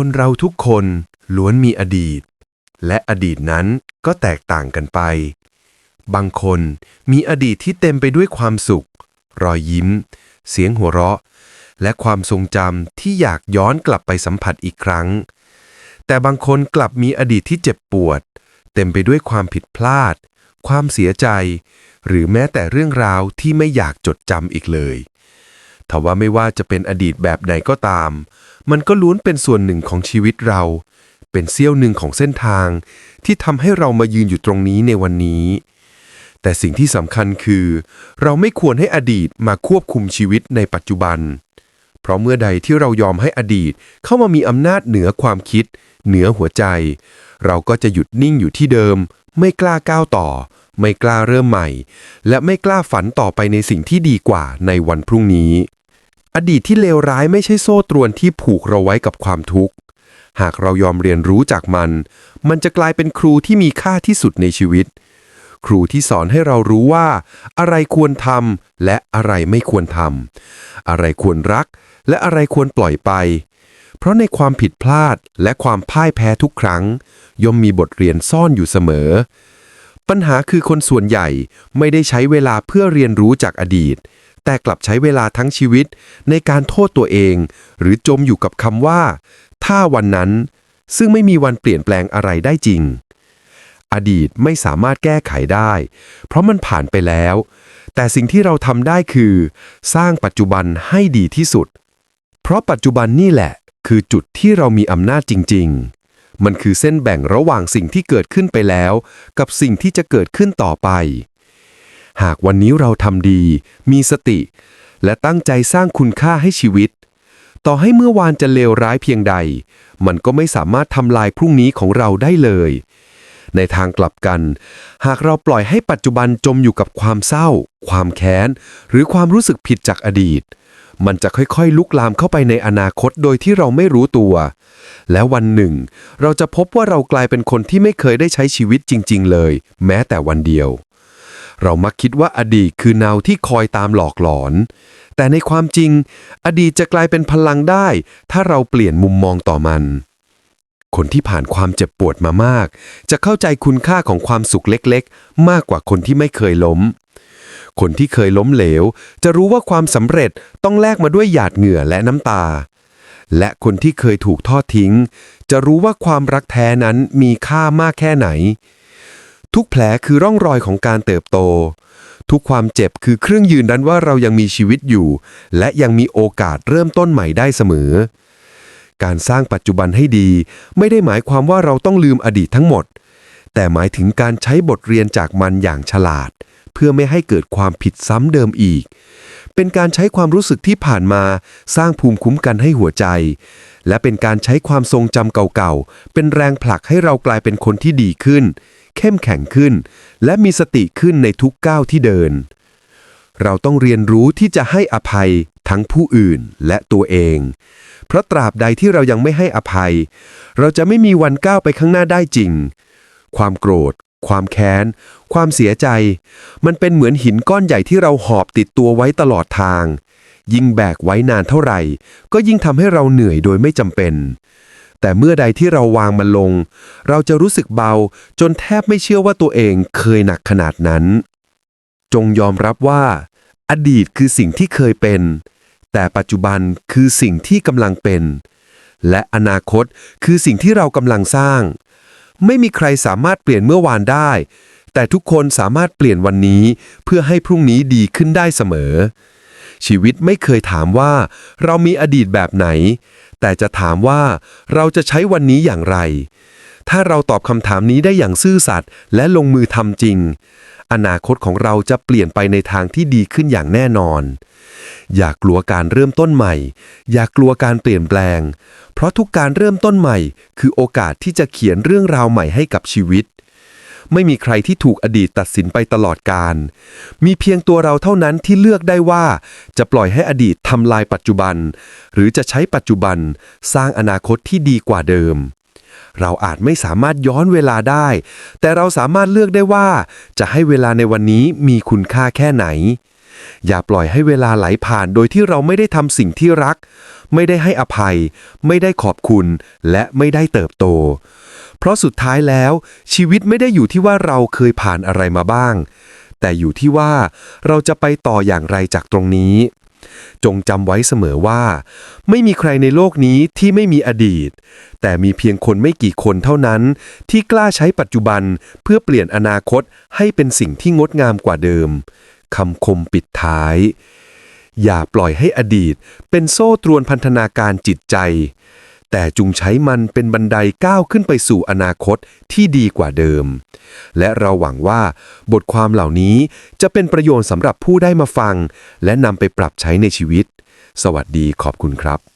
คนเราทุกคนล้วนมีอดีต และอดีตนั้นก็แตกต่างกันไป บางคนมีอดีตที่เต็มไปด้วยความสุข รอยยิ้ม เสียงหัวเราะ และความทรงจำที่อยากย้อนกลับไปสัมผัสอีกครั้ง แต่บางคนกลับมีอดีตที่เจ็บปวด เต็มไปด้วยความผิดพลาด ความเสียใจ หรือแม้แต่เรื่องราวที่ไม่อยากจดจำอีกเลย ทว่าไม่ว่าจะเป็นอดีตแบบใดก็ตาม มันก็ล้วนเป็นส่วนหนึ่งของชีวิตเรา เป็นเสี้ยวหนึ่งของเส้นทาง ที่ทำให้เรามายืนอยู่ตรงนี้ในวันนี้ แต่สิ่งที่สำคัญคือ เราไม่ควรให้อดีตมาควบคุมชีวิตในปัจจุบัน เพราะเมื่อใดที่เรายอมให้อดีตเข้ามามีอำนาจเหนือความคิด เหนือหัวใจ เราก็จะหยุดนิ่งอยู่ที่เดิม ไม่กล้าก้าวต่อไม่กล้าเริ่มใหม่ และไม่กล้าฝันต่อไปในสิ่งที่ดีกว่าในวันพรุ่งนี้ อดีตที่เลวร้ายไม่ใช่โซ่ตรวนที่ผูกเราไว้กับความทุกข์ หากเรายอมเรียนรู้จากมัน มันจะกลายเป็นครูที่มีค่าที่สุดในชีวิต ครูที่สอนให้เรารู้ว่า อะไรควรทำและอะไรไม่ควรทำอะไรควรรัก และอะไรควรปล่อยไป เพราะในความผิดพลาดและความพ่ายแพ้ทุกครั้ง ย่อมมีบทเรียนซ่อนอยู่เสมอ ปัญหาคือคนส่วนใหญ่ไม่ได้ใช้เวลาเพื่อเรียนรู้จากอดีต แต่กลับใช้เวลาทั้งชีวิตในการโทษตัวเอง หรือจมอยู่กับคำว่า ถ้าวันนั้น ซึ่งไม่มีวันเปลี่ยนแปลงอะไรได้จริง อดีตไม่สามารถแก้ไขได้ เพราะมันผ่านไปแล้ว แต่สิ่งที่เราทำได้คือ สร้างปัจจุบันให้ดีที่สุด เพราะปัจจุบันนี่แหละ คือจุดที่เรามีอำนาจจริง ๆมันคือเส้นแบ่งระหว่างสิ่งที่เกิดขึ้นไปแล้ว กับสิ่งที่จะเกิดขึ้นต่อไป หากวันนี้เราทำดี มีสติ และตั้งใจสร้างคุณค่าให้ชีวิต ต่อให้เมื่อวานจะเลวร้ายเพียงใด มันก็ไม่สามารถทำลายพรุ่งนี้ของเราได้เลย ในทางกลับกัน หากเราปล่อยให้ปัจจุบันจมอยู่กับความเศร้า ความแค้น หรือความรู้สึกผิดจากอดีต มันจะค่อยๆ ลุกลามเข้าไปในอนาคตโดยที่เราไม่รู้ตัว แล้ววันหนึ่ง เราจะพบว่าเรากลายเป็นคนที่ไม่เคยได้ใช้ชีวิตจริง ๆ เลย แม้แต่วันเดียว เรามักคิดว่าอดีตคือเนาที่คอยตามหลอกหลอน แต่ในความจริง อดีตจะกลายเป็นพลังได้ ถ้าเราเปลี่ยนมุมมองต่อมัน คนที่ผ่านความเจ็บปวดมามาก จะเข้าใจคุณค่าของความสุขเล็กๆ มากกว่าคนที่ไม่เคยล้ม คนที่เคยล้มเหลว จะรู้ว่าความสำเร็จต้องแลกมาด้วยหยาดเหงื่อและน้ำตาและคนที่เคยถูกทอดทิ้ง จะรู้ว่าความรักแท้นั้นมีค่ามากแค่ไหน ทุกแผลคือร่องรอยของการเติบโต ทุกความเจ็บคือเครื่องยืนดันว่าเรายังมีชีวิตอยู่ และยังมีโอกาสเริ่มต้นใหม่ได้เสมอ การสร้างปัจจุบันให้ดี ไม่ได้หมายความว่าเราต้องลืมอดีตทั้งหมด แต่หมายถึงการใช้บทเรียนจากมันอย่างฉลาด เพื่อไม่ให้เกิดความผิดซ้ำเดิมอีก เป็นการใช้ความรู้สึกที่ผ่านมา สร้างภูมิคุ้มกันให้หัวใจ และเป็นการใช้ความทรงจำเก่าๆเป็นแรงผลักให้เรากลายเป็นคนที่ดีขึ้น เข้มแข็งขึ้น และมีสติขึ้นในทุกก้าวที่เดิน เราต้องเรียนรู้ที่จะให้อภัยทั้งผู้อื่นและตัวเอง เพราะตราบใดที่เรายังไม่ให้อภัย เราจะไม่มีวันก้าวไปข้างหน้าได้จริง ความโกรธ ความแค้น ความเสียใจ มันเป็นเหมือนหินก้อนใหญ่ที่เราหอบติดตัวไว้ตลอดทาง ยิ่งแบกไว้นานเท่าไหร่ ก็ยิ่งทำให้เราเหนื่อยโดยไม่จำเป็น แต่เมื่อใดที่เราวางมันลง เราจะรู้สึกเบา จนแทบไม่เชื่อว่าตัวเองเคยหนักขนาดนั้น จงยอมรับว่า อดีตคือสิ่งที่เคยเป็น แต่ปัจจุบันคือสิ่งที่กำลังเป็น และอนาคตคือสิ่งที่เรากำลังสร้าง ไม่มีใครสามารถเปลี่ยนเมื่อวานได้ แต่ทุกคนสามารถเปลี่ยนวันนี้เพื่อให้พรุ่งนี้ดีขึ้นได้เสมอ ชีวิตไม่เคยถามว่า เรามีอดีตแบบไหน แต่จะถามว่าเราจะใช้วันนี้อย่างไร ถ้าเราตอบคำถามนี้ได้อย่างซื่อสัตย์และลงมือทำจริง อนาคตของเราจะเปลี่ยนไปในทางที่ดีขึ้นอย่างแน่นอน อย่ากลัวการเริ่มต้นใหม่ อย่ากลัวการเปลี่ยนแปลง เพราะทุกการเริ่มต้นใหม่ คือโอกาสที่จะเขียนเรื่องราวใหม่ให้กับชีวิต ไม่มีใครที่ถูกอดีตตัดสินไปตลอดการ มีเพียงตัวเราเท่านั้นที่เลือกได้ว่า จะปล่อยให้อดีตทำลายปัจจุบัน หรือจะใช้ปัจจุบันสร้างอนาคตที่ดีกว่าเดิม เราอาจไม่สามารถย้อนเวลาได้ แต่เราสามารถเลือกได้ว่า จะให้เวลาในวันนี้มีคุณค่าแค่ไหน อย่าปล่อยให้เวลาไหลผ่านโดยที่เราไม่ได้ทำสิ่งที่รัก ไม่ได้ให้อภัย ไม่ได้ขอบคุณ และไม่ได้เติบโต เพราะสุดท้ายแล้ว ชีวิตไม่ได้อยู่ที่ว่าเราเคยผ่านอะไรมาบ้าง แต่อยู่ที่ว่าเราจะไปต่ออย่างไรจากตรงนี้ จงจำไว้เสมอว่า ไม่มีใครในโลกนี้ที่ไม่มีอดีต แต่มีเพียงคนไม่กี่คนเท่านั้น ที่กล้าใช้ปัจจุบันเพื่อเปลี่ยนอนาคตให้เป็นสิ่งที่งดงามกว่าเดิมคำคมปิดท้าย อย่าปล่อยให้อดีตเป็นโซ่ตรวนพันธนาการจิตใจ แต่จุงใช้มันเป็นบันไดก้าวขึ้นไปสู่อนาคตที่ดีกว่าเดิม และเราหวังว่า บทความเหล่านี้จะเป็นประโยชน์สำหรับผู้ได้มาฟัง และนำไปปรับใช้ในชีวิต สวัสดีขอบคุณครับ